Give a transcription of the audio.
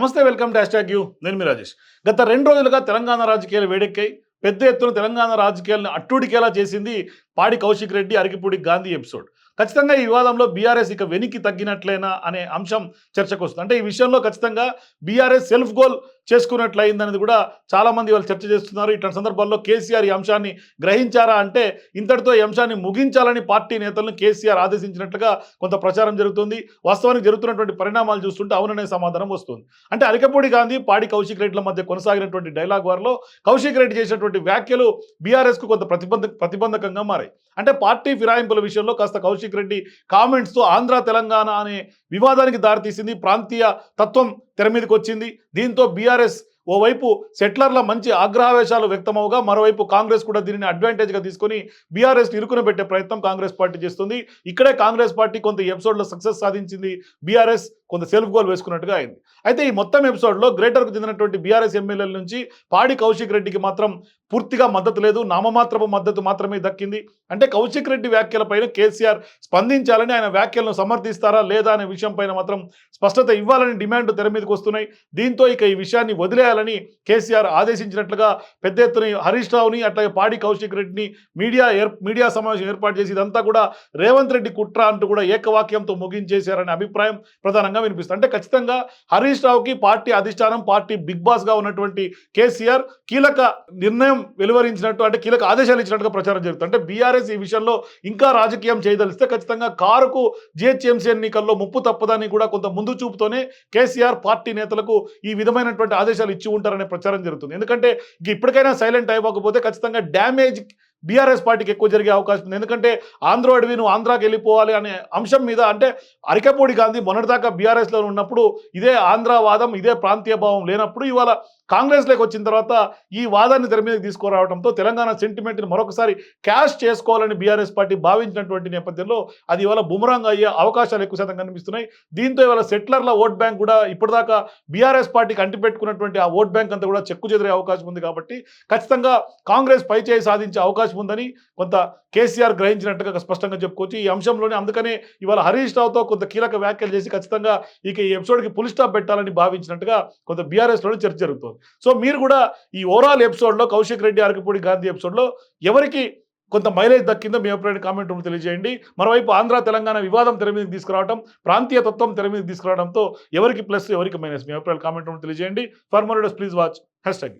నమస్తే welcome to hash you. నేను మీ రాజేష్. గత రెండు రోజులుగా తెలంగాణ రాజకీయాలు వేడెక్కాయి. పెద్ద ఎత్తున తెలంగాణ రాజకీయాలను అట్టుడికేలా చేసింది పాడి కౌశిక్ రెడ్డి అరికిపూడి గాంధీ ఎపిసోడ్. ఖచ్చితంగా ఈ వివాదంలో బీఆర్ఎస్ ఇక వెనక్కి తగ్గినట్లేనా అనే అంశం చర్చకు వస్తుంది. అంటే ఈ విషయంలో ఖచ్చితంగా బీఆర్ఎస్ సెల్ఫ్ గోల్ చేసుకున్నట్లయిందనేది కూడా చాలా మంది వాళ్ళు చర్చ చేస్తున్నారు. ఇట్లాంటి సందర్భాల్లో కేసీఆర్ ఈ అంశాన్ని గ్రహించారా అంటే ఇంతటితో ఈ అంశాన్ని ముగించాలని పార్టీ నేతలను కేసీఆర్ ఆదేశించినట్లుగా కొంత ప్రచారం జరుగుతుంది. వాస్తవానికి జరుగుతున్నటువంటి పరిణామాలు చూస్తుంటే అవుననే సమాధానం వస్తుంది. అంటే అలికపూడి గాంధీ పాడి కౌశిక్ రెడ్డిల మధ్య కొనసాగినటువంటి డైలాగ్ వారిలో కౌశిక్ రెడ్డి చేసినటువంటి వ్యాఖ్యలు బీఆర్ఎస్కు కొంత ప్రతిబంధ ప్రతిబంధకంగా మారాయి. అంటే పార్టీ ఫిరాయింపుల విషయంలో కాస్త కౌశిక్ రెడ్డి కామెంట్స్తో ఆంధ్ర తెలంగాణ అనే వివాదానికి దారితీసింది. ప్రాంతీయ తత్వం తెర మీదకి వచ్చింది. దీంతో బీఆర్ఎస్ ఓవైపు సెట్లర్ల మంచి ఆగ్రహావేశాలు వ్యక్తమవగా మరోవైపు కాంగ్రెస్ కూడా దీనిని అడ్వాంటేజ్గా తీసుకొని బీఆర్ఎస్ ఇరుకున పెట్టే ప్రయత్నం కాంగ్రెస్ పార్టీ చేస్తుంది. ఇక్కడే కాంగ్రెస్ పార్టీ కొంత ఎపిసోడ్లో సక్సెస్ సాధించింది బీఆర్ఎస్. కొంత సెల్ఫ్ గోల్ వేసుకున్నట్టుగా అయింది. అయితే ఈ మొత్తం ఎపిసోడ్లో గ్రేటర్కు చెందినటువంటి బీఆర్ఎస్ ఎమ్మెల్యేల నుంచి పాడి కౌశిక్ రెడ్డికి మాత్రం పూర్తిగా మద్దతు లేదు. నామమాత్రపు మద్దతు మాత్రమే దక్కింది. అంటే కౌశిక్ రెడ్డి వ్యాఖ్యలపైన కేసీఆర్ స్పందించాలని ఆయన వ్యాఖ్యలను సమర్థిస్తారా లేదా అనే విషయం పైన మాత్రం స్పష్టత ఇవ్వాలని డిమాండ్ తెర మీదకి వస్తున్నాయి. దీంతో ఇక ఈ విషయాన్ని వదిలేయాలని కేసీఆర్ ఆదేశించినట్లుగా పెద్ద ఎత్తున హరీష్ రావుని అట్లాగే పాడి కౌశిక్ రెడ్డిని మీడియా మీడియా సమావేశం ఏర్పాటు చేసి ఇదంతా కూడా రేవంత్ రెడ్డి కుట్ర అంటూ కూడా ఏకవాక్యంతో ముగించేశారనే అభిప్రాయం ప్రధానంగా వినిపిస్తుంది. అంటే ఖచ్చితంగా హరీష్ రావుకి పార్టీ అధిష్టానం పార్టీ బిగ్ బాస్గా ఉన్నటువంటి కేసీఆర్ కీలక నిర్ణయం వెలువరించినట్టు అంటే కీలక ఆదేశాలు ఇచ్చినట్టుగా ప్రచారం జరుగుతుంది. అంటే బీఆర్ఎస్ ఈ విషయంలో ఇంకా రాజకీయం చేయదలిస్తే ఖచ్చితంగా కారుకు జిహెచ్ఎంసీ ఎన్నికల్లో ముప్పు తప్పదని కూడా కొంత ముందు చూపుతోనే కేసీఆర్ పార్టీ నేతలకు ఈ విధమైనటువంటి ఆదేశాలు ఇచ్చి ఉంటారనే ప్రచారం జరుగుతుంది. ఎందుకంటే ఇప్పటికైనా సైలెంట్ అయిపోకపోతే ఖచ్చితంగా డ్యామేజ్ బీఆర్ఎస్ పార్టీకి ఎక్కువ జరిగే అవకాశం ఉంది. ఎందుకంటే ఆంధ్ర అడవి నువ్వు ఆంధ్రాకి వెళ్ళిపోవాలి అనే అంశం మీద అంటే అరికపూడి గాంధీ మొన్నటిదాకా బీఆర్ఎస్లో ఉన్నప్పుడు ఇదే ఆంధ్ర వాదం ఇదే ప్రాంతీయ భావం లేనప్పుడు ఇవాళ కాంగ్రెస్లోకి వచ్చిన తర్వాత ఈ వాదాన్ని తెర మీదకి తీసుకురావడంతో తెలంగాణ సెంటిమెంట్ని మరొకసారి క్యాష్ చేసుకోవాలని బీఆర్ఎస్ పార్టీ భావించినటువంటి నేపథ్యంలో అది ఇవాళ బుమరాంగ్ అయ్యే అవకాశాలు ఎక్కువ శాతం కనిపిస్తున్నాయి. దీంతో ఇవాళ సెట్లర్ల ఓట్ బ్యాంక్ కూడా ఇప్పటిదాకా బీఆర్ఎస్ పార్టీకి అంటిపెట్టుకున్నటువంటి ఆ ఓట్ బ్యాంక్ అంతా కూడా చెక్కు చెదిరే అవకాశం ఉంది కాబట్టి ఖచ్చితంగా కాంగ్రెస్ పై చేయి సాధించే అవకాశం ఉందని కొంత కేసీఆర్ గ్రహించినట్టుగా స్పష్టంగా చెప్పుకోవచ్చు. ఈ అంశంలోనే అందుకనే ఇవాళ హరీష్ రావుతో కొంత కీలక వ్యాఖ్యలు చేసి ఖచ్చితంగా ఇక ఈ ఎపిసోడ్కి పులి స్టాప్ పెట్టాలని భావించినట్టుగా కొంత బీఆర్ఎస్లోనే చర్చ జరుగుతుంది. సో మీరు కూడా ఈ ఓవరాల్ ఎపిసోడ్లో కౌశిక్ రెడ్డి అరకపూడి గాంధీ ఎపిసోడ్లో ఎవరికి కొంత మైలేజ్ దక్కిందో మీ అభిప్రాయాన్ని కామెంట్ రూమ్ తెలియజేయండి. మరోవైపు ఆంధ్ర తెలంగాణ వివాదం తెర మీదకి తీసుకురావడం ప్రాంతీయ తత్వం తెర మీదకి తీసుకురావడంతో ఎవరికి ప్లస్ ఎవరికి మైనస్ మీ అభిప్రాయాలు కామెంట్ రూమ్ తెలియజేయండి. For more please watch hashtag